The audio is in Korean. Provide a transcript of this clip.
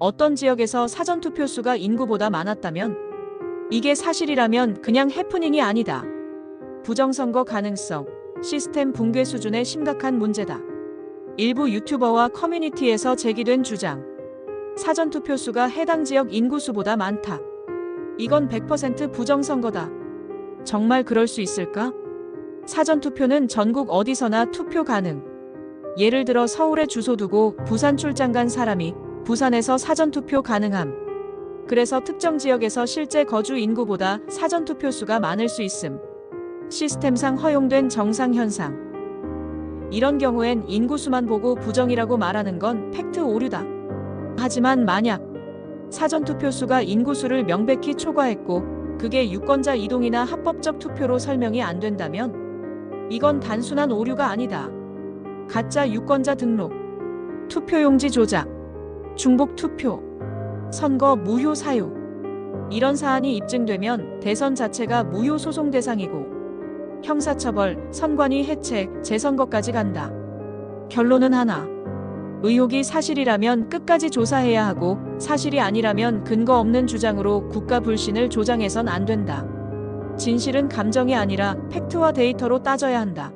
어떤 지역에서 사전투표 수가 인구보다 많았다면 이게 사실이라면 그냥 해프닝이 아니다. 부정선거 가능성, 시스템 붕괴 수준의 심각한 문제다. 일부 유튜버와 커뮤니티에서 제기된 주장. 사전투표 수가 해당 지역 인구수보다 많다. 이건 100% 부정선거다. 정말 그럴 수 있을까? 사전투표는 전국 어디서나 투표 가능. 예를 들어 서울에 주소 두고 부산 출장 간 사람이 부산에서 사전투표 가능함. 그래서 특정 지역에서 실제 거주 인구보다 사전투표 수가 많을 수 있음. 시스템상 허용된 정상 현상. 이런 경우엔 인구수만 보고 부정이라고 말하는 건 팩트 오류다. 하지만 만약 사전투표 수가 인구수를 명백히 초과했고 그게 유권자 이동이나 합법적 투표로 설명이 안 된다면 이건 단순한 오류가 아니다. 가짜 유권자 등록, 투표용지 조작, 중복 투표, 선거 무효 사유. 이런 사안이 입증되면 대선 자체가 무효 소송 대상이고 형사처벌, 선관위 해책, 재선거까지 간다. 결론은 하나. 의혹이 사실이라면 끝까지 조사해야 하고 사실이 아니라면 근거 없는 주장으로 국가 불신을 조장해선 안 된다. 진실은 감정이 아니라 팩트와 데이터로 따져야 한다.